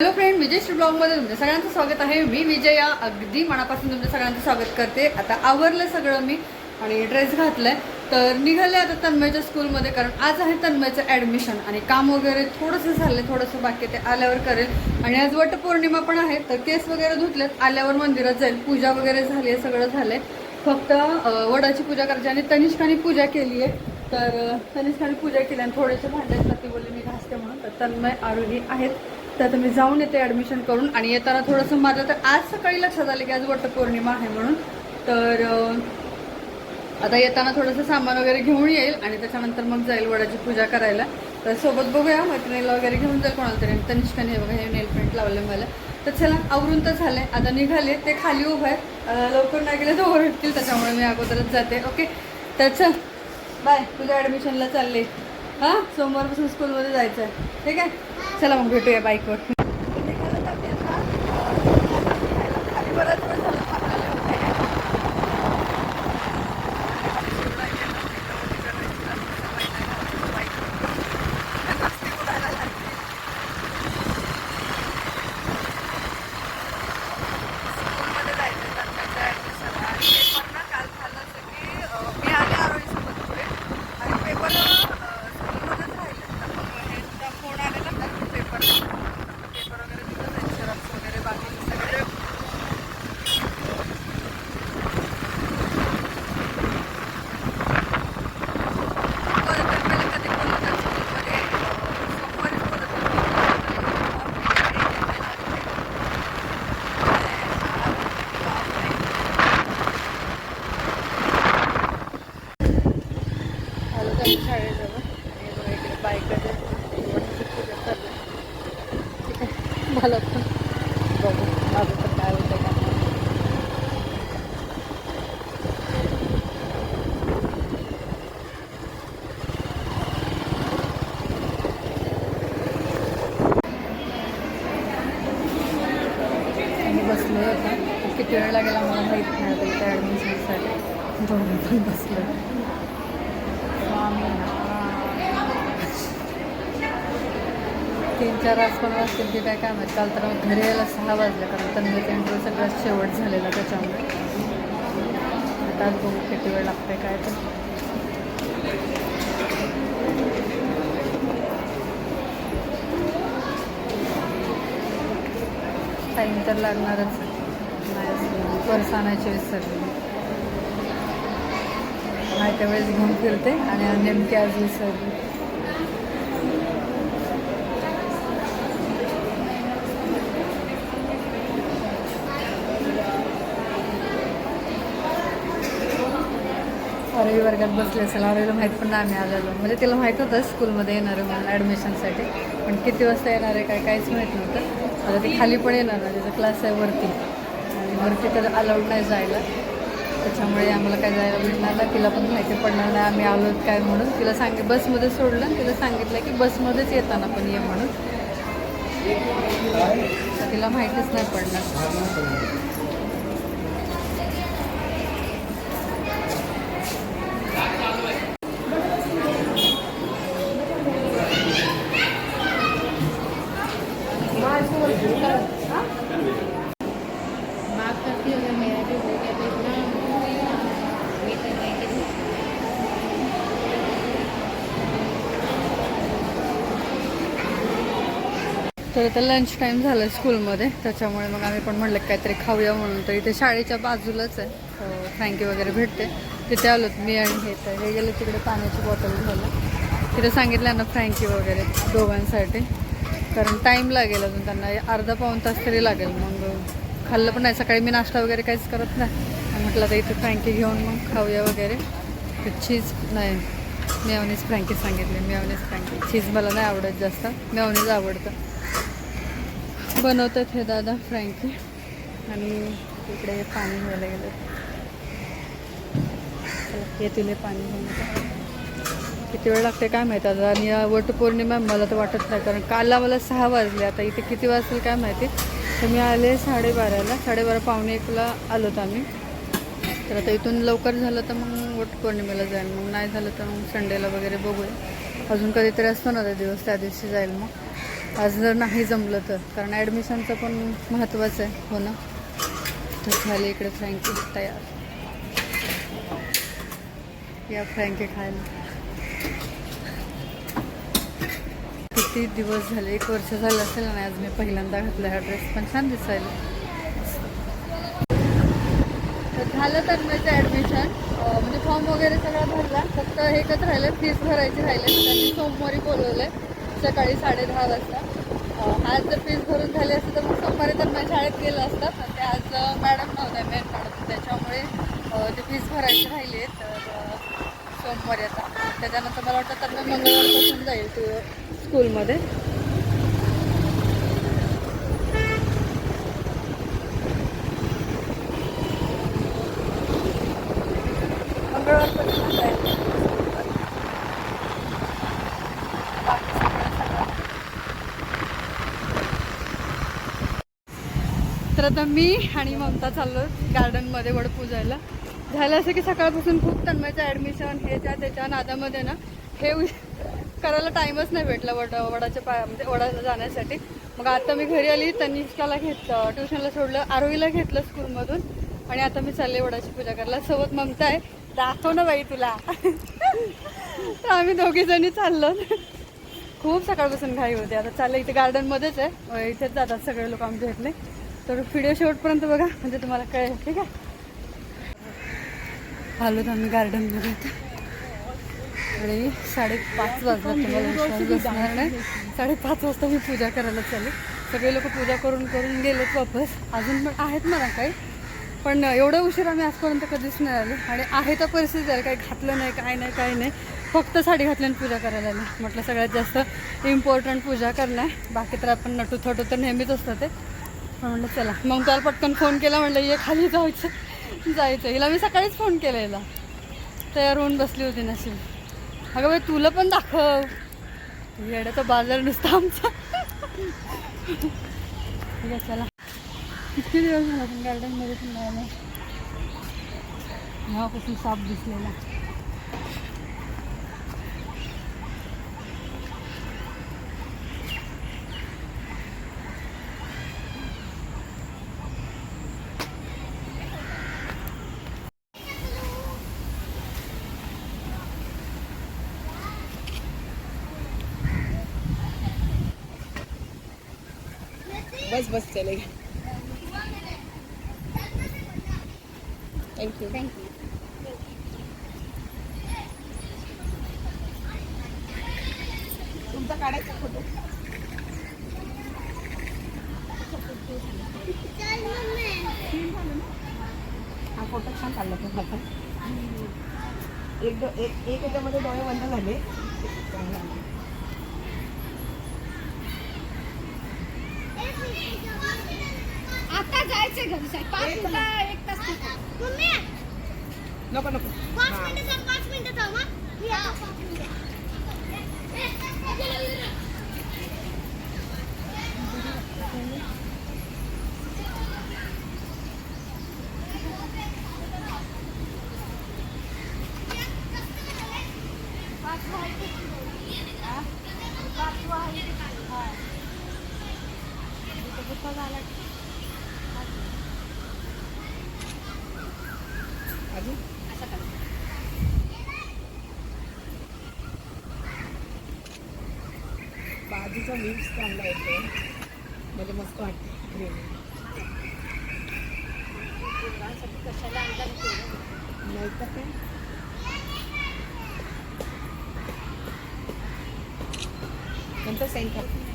Hello friend विजयश्री ब्लॉगमध्ये तुमच्या सगळ्यांचं स्वागत आहे. मी विजया अगदी मनापासून तुमच्या सगळ्यांचं स्वागत करते. आता आवरलं सगळं मी आणि ड्रेस घातलाय. तर निघाले आता तन्मयच्या स्कूलमध्ये कारण आज आहे तन्मयचं ॲडमिशन आणि काम वगैरे थोडंसं झालं थोडंसं बाकी ते आल्यावर करेल. आणि आज वटपौर्णिमा पण आहे तर केस वगैरे धुतलेत आल्यावर मंदिरात जाईल. पूजा वगैरे झाली आहे सगळं झालं आहे फक्त वडाची पूजा करायची आणि तनिष्काने पूजा केली आहे तर तनिष्काने पूजा केली आणि थोडेसे भांडे ती बोलली मी घासते म्हणून. तर तन्मय आरोही आहेत. तर आता मी जाऊन येते ॲडमिशन करून आणि येताना थोडंसं माझं तर आज सकाळी लक्षात आलं की आज वटपौर्णिमा आहे म्हणून. तर आता येताना थोडंसं सामान वगैरे घेऊन येईल आणि त्याच्यानंतर मग जाईल वडाची पूजा करायला. तर सोबत बघूया मैत्रिणीला वगैरे घेऊन जाईल कोणाला तरी. तनिष्काने बघा हे नेल पेंट लावलं मला. तर चला आवरून तर आहे आता निघाले ते खाली उभं आहेत लवकर नाही गेले तर ओरडतील त्याच्यामुळे मी अगोदरच जाते. ओके तर चल बाय तुझ्या ॲडमिशनला चालले. हां? सोमवारपासून स्कूलमध्ये जायचं आहे ठीक आहे? चला मग भेटूया बाईकवर खाली बराच वेळ झाला थांबलेले होते. स्कूलमध्ये जायचं तर त्याचं ॲडमिशन आणि पेपर ना काल झालं असं की अं, मी आले आरोहीसोबत पुढे आणि पेपर स्कूलमध्येच राहिले तर मग ह्यांचा फोन आलेला तर पेपर पेपर वगैरे दिलं जाईल xerox वगैरे बाकी सगळे बरं, तर पहिले कधी बोललं तर स्कूलमध्ये सोमवारीच बोलत आलो शाळेजवळ इकडे चालू ठीक आहे मला पण बघू माझं काय होतं का आम्ही बसलो होता. किती वेळ लागेल आम्हाला माहीत नाही आता इथे ॲडमिशनसाठी दोन पण बसलो. तीन चार पण वाजतील की काय काय माहिती काल. तर घरी यायला सहा वाजले कारण तन्मयचा इंटरव्ह्यू सगळ्यात शेवट झालेला त्याच्यामुळे आता आज बघू किती वेळ लागते काय तर टाईम तर लागणारच नाही पर्स आणायची विसरली नाही त्यावेळेस घेऊन फिरते आणि नेमकी आज विसरली अरवी वर्गात बसले असेल अरवीला माहीत पण नाही आम्ही आलेलो म्हणजे तिला माहीत होतं स्कूलमध्ये येणार आहे म्हणून ॲडमिशनसाठी पण किती वाजता येणार आहे काय काहीच माहीत नव्हतं. आता ती खाली पण येणार ना तिचा क्लास आहे वरती. आणि वरती तर अलाउड नाही जायला. त्याच्यामुळे आम्हाला काय जायला भेटणार नाही तिला पण माहिती पडणार नाही आम्ही आलो काय म्हणून. तिला सांगित बसमध्ये सोडलं आणि तिला सांगितलं की बसमध्येच येताना पण ये म्हणून. तिला माहितीच नाही पडणार. माफ करती अगर मेरा भी हो गया तो इतना वेट करने के लिए तर आता लंच टाईम झालं स्कूलमध्ये त्याच्यामुळे मग आम्ही पण म्हटलं काहीतरी खाऊया म्हणून. तर इथे शाळेच्या बाजूलाच आहे. फ्रँकी वगैरे भेटते. तिथे आलोत मी आणि हे तर हे गेलं तिकडे पाण्याची बॉटल झालं तिथे सांगितलं ना फ्रँकी वगैरे दोघांसाठी. कारण टाईम लागेल अजून त्यांना. अर्धा पाऊण तास तरी लागेल. मग खाल्लं पण नाही. सकाळी मी नाश्ता वगैरे काहीच करत नाही. म्हटलं तर इथे फ्रँकी घेऊन मग खाऊया वगैरे. तर चीज नाही. मेवनीज फ्रँकी सांगितली. मेवनीज फ्रँकी चीज मला नाही आवडत जास्त. मेवनीज आवडतं. बनवतात हे दादा फ्रँकी. आणि इकडे पाणी घ्यायला गेलं. येतील हे पाणी किती वेळ लागते काय माहिती आता? आणि वटपौर्णिमा मला तर वाटत नाही कारण कालला मला सहा वाजले. आता इथे किती वाजतील काय माहिती? तर मी आले साडेबाराला. साडेबारा पावणे एकला आलोत आम्ही. तर आता इथून लवकर झालं तर मग वटपौर्णिमेला जाईल. मग नाही झालं तर मग संडेला वगैरे बघूया. अजून कधीतरी असतो ना त्या दिवस त्या दिवशी जाईल मग. आज जर नाही जमलं तर. कारण ॲडमिशनचं पण महत्त्वाचं आहे. हो ना? तर झाले इकडे फ्रँकी तयार. या फ्रँकी खायला. किती दिवस झाले? एक वर्ष झालं असेल आणि आज मी पहिल्यांदा घातला हा ड्रेस पण छान दिसायला. तर झालं तर माझं ॲडमिशन म्हणजे फॉर्म वगैरे सगळा भरला. फक्त एकच राहिलं फीस भरायची राहिले. त्यांनी सोमवारी बोलवलं आहे सकाळी साडे दहा वाजता आज जर फीस भरून झाली असती तर मग सोमवारी तर माझ्या शाळेत गेलं असतं. पण ते आज मॅडम नव्हत्या मेन मॅडम त्याच्यामुळे ते फीस भरायची राहिली तर सोमवारी आता. त्याच्यानंतर मला वाटतं तर मी मंगळवारपासून जाईल स्कूलमध्ये तर आता मी आणि ममता चाललो गार्डनमध्ये वड पूजायला. झालं असं की सकाळपासून खूप तन्मयचं ॲडमिशन ह्याच्या त्याच्या नादामध्ये ना हे करायला टाईमच नाही भेटला वड वडाच्या पाया म्हणजे वडाला जाण्यासाठी. मग आता मी घरी आली तनिष्काला घेतलं ट्युशनला सोडलं आरोहीला घेतलं स्कूलमधून आणि आता मी चालले वडाची पूजा करायला. सोबत ममता आहे. दाखव ना बाई तुला. तर आम्ही दोघीजणी चाललो. खूप सकाळपासून घाई होते. आता चाललं इथे गार्डनमध्येच आहे. इथेच जातात सगळे लोक आमच्या इथले. तर व्हिडिओ शेवटपर्यंत बघा म्हणजे तुम्हाला कळेल ठीक आहे? आलोत आम्ही गार्डनमध्ये आणि साडेपाच वाजता तुम्हाला विश्वास बसणार नाही. साडेपाच वाजता मी पूजा करायला चालेल. सगळे लोक पूजा करून करून गेलेत वापस. अजून पण आहेत मला काही. पण एवढं उशीर आम्ही आजपर्यंत कधीच नाही आले. आणि आहे तर परिस्थिती आहे काही घातलं नाही काय नाही काय नाही फक्त साडी घातल्याने पूजा करायला आली. म्हटलं सगळ्यात जास्त इम्पॉर्टंट पूजा करणं आहे बाकी तर आपण नटू थटू तर नेहमीच असतं ते. म्हणलं चला. मग त्याला पटकन फोन केला म्हणलं ये खाली जायचं. जायचं. हिला मी सकाळीच फोन केला हिला तयार होऊन बसली होती नशीब. अगं बाई तुला पण दाखव. येड्याचा बाजार नुसता आमचा. ठीक आहे चला. किती दिवस झाला पण गार्डनमध्ये पण नाही आलं. साप दिसलेला. बस बस चलेगा थैंक यू थँक्यू तुमचा काढायचा फोटो हा फोटो छान काढला तो माझा एक डो- एक एक याच्यामध्ये डोळे बंद झाले. साहेब पाच मिनिटं एक तास नको नको हा. अजून? बाजूचा व्ह्यूज चांगला येतो म्हणजे मस्त वाटते ग्रीन नाही तर काय? नंतर सेंड करते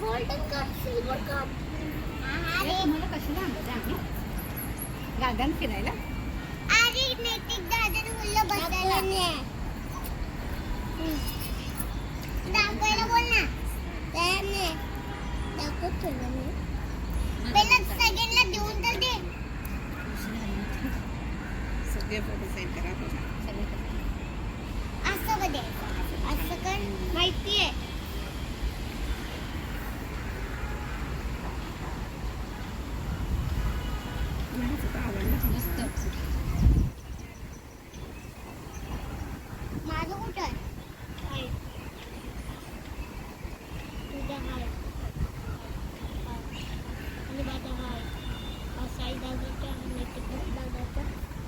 गोल्डन कप सिल्वर कप तुम्हाला कशाला आणलं आम्ही गार्डन फिरायला अरे नैतिक दादाने बोललं बसायला नाही दाखवायला बोल ना तयार नाही दाखवत ठेवलं मी पहिला सगळ्यांना देऊन तर दे सगळे फोटो सेंड करा असं कधी असं कर माहितीये मस्त माझं कुठं आहे आहे. तुझं आहे आणि माझं आहे हा साई दादाचा नैतिक दादाचा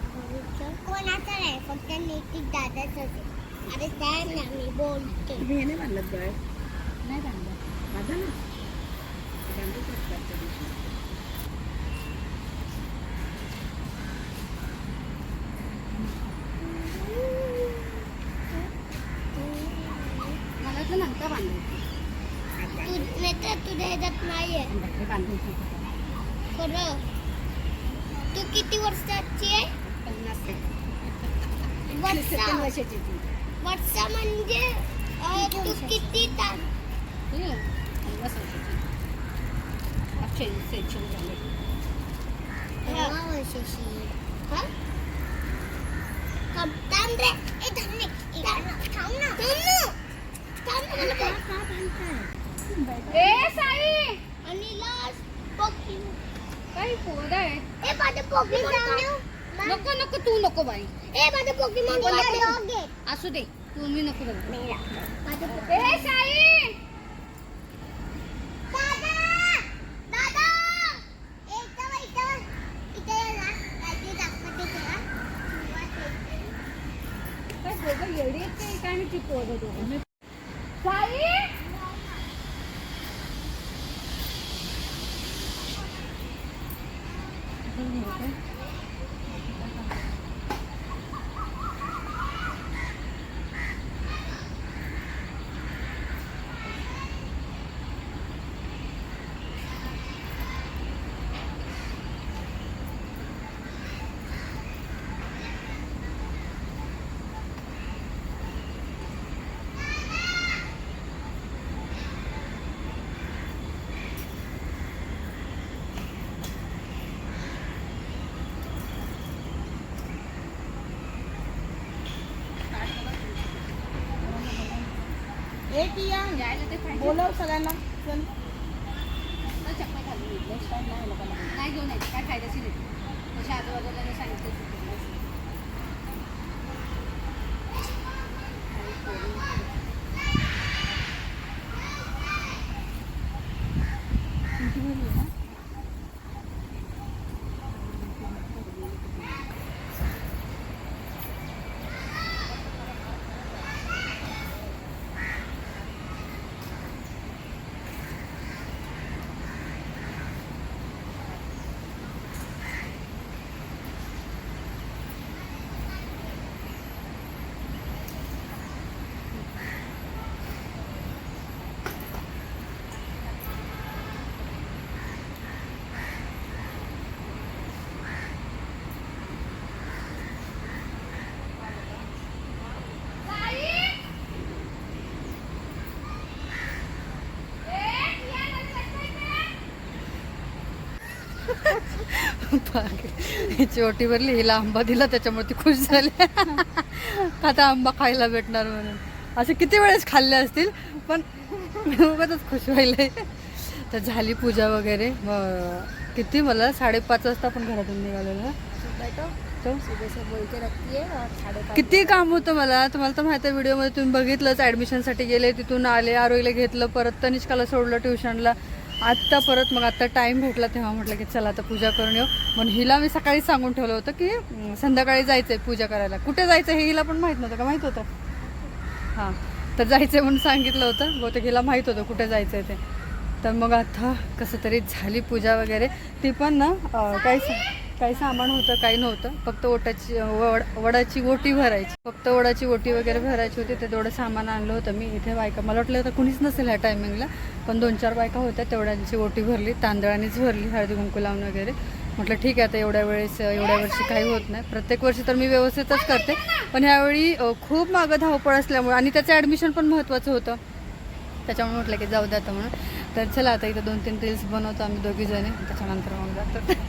भाऊचा कोणाचा नाही फक्त दादाच अरे त्या ना मी बोलते तुम्ही हे नाही बांधलं गळ नाही बांधलं बांधा ना बांधू शकतात त्या दिवशी. मला तर नंतर बांधायचं तू तर तुझ्या ह्याच्यात नाहीये बांधायचं खरं तू किती वर्षाची आहे वर्षा वर्षाची ती. वर्षा म्हणजे अं, तू किती तास हे, पन्नास वर्षाची. अठ्ठ्याऐंशी सेंचुरी झाली. तेव्हा वर्षाची. हा? थांब थांब रे. ए थांब रे. ए, थांब ना. थांब ना. थांब ना. थांब ना. मला ए साई! आणि लास्ट पोकी काही पोरं आहे ए माझे पोकीमॉन नको नको तू नको बाई. ए माझे पोकीमॉन आहे. असू दे तुम्ही नको बघू माझे ए साई दादा! दादा! ए इथं बघ, इथं बघ. इथं ये ना. काहीतरी दाखवते तुला. काय दोघं येडी आहेत ते? काय मी पोरं दोघं? साई ते पाहिजे बोलव सगळ्यांना. चल. चप्पल घालून घेतलं स्टाईल नाही लोकांना नाही घेऊन यायची. काय फायद्याची नाही तशी आजूबाजूला सांगितलं. हिची ओटी भरली हिला आंबा दिला त्याच्यामुळे ती खुश झाली. आता आंबा खायला भेटणार म्हणून. असे किती वेळेस खाल्ले असतील पण उगाच खुश व्हायला. तर झाली पूजा वगैरे. मग किती मला? साडेपाच वाजता आपण घरातून निघालेलं. किती काम होतं मला? तुम्हाला तर माहिती आहे व्हिडिओमध्ये तुम्ही बघितलंच ॲडमिशनसाठी गेले तिथून आले आरोईला घेतलं परत तनिष्काला सोडलं ट्युशनला आत्ता परत मग आत्ता टाईम भेटला तेव्हा म्हटलं की चला आता पूजा करून येऊ. म्हणून हिला मी सकाळी सांगून ठेवलं होतं की संध्याकाळी जायचं आहे पूजा करायला. कुठे जायचं हे हिला पण माहीत नव्हतं का? माहीत होतं. हां तर जायचं आहे म्हणून सांगितलं होतं. बहुतेक हिला माहीत होतं कुठे जायचं आहे ते. तर मग आता कसं तरी झाली पूजा वगैरे. ती पण ना अं, काही सामान होतं काही नव्हतं. फक्त ओटाची वड वडाची ओटी भरायची. फक्त वडाची ओटी वगैरे भरायची होती ते तेवढं सामान आणलं होतं मी. इथे बायका मला वाटलं तर कुणीच नसेल ह्या टायमिंगला पण दोन चार बायका होत्या तेवढ्यांची ओटी भरली तांदळानेच भरली हळदी कुंकू लावून वगैरे. म्हटलं ठीक आहे आता एवढ्या वेळेस एवढ्या वर्षी काही होत नाही. प्रत्येक वर्षी तर मी व्यवस्थितच करते पण ह्यावेळी खूप मागं धावपळ असल्यामुळे आणि त्याचं ॲडमिशन पण महत्त्वाचं होतं. त्याच्यामुळे म्हटलं की जाऊ द्या आता म्हणून. तर चला आता इथं दोन तीन रील्स बनवतो आम्ही दोघी जणी त्याच्यानंतर मग जातो.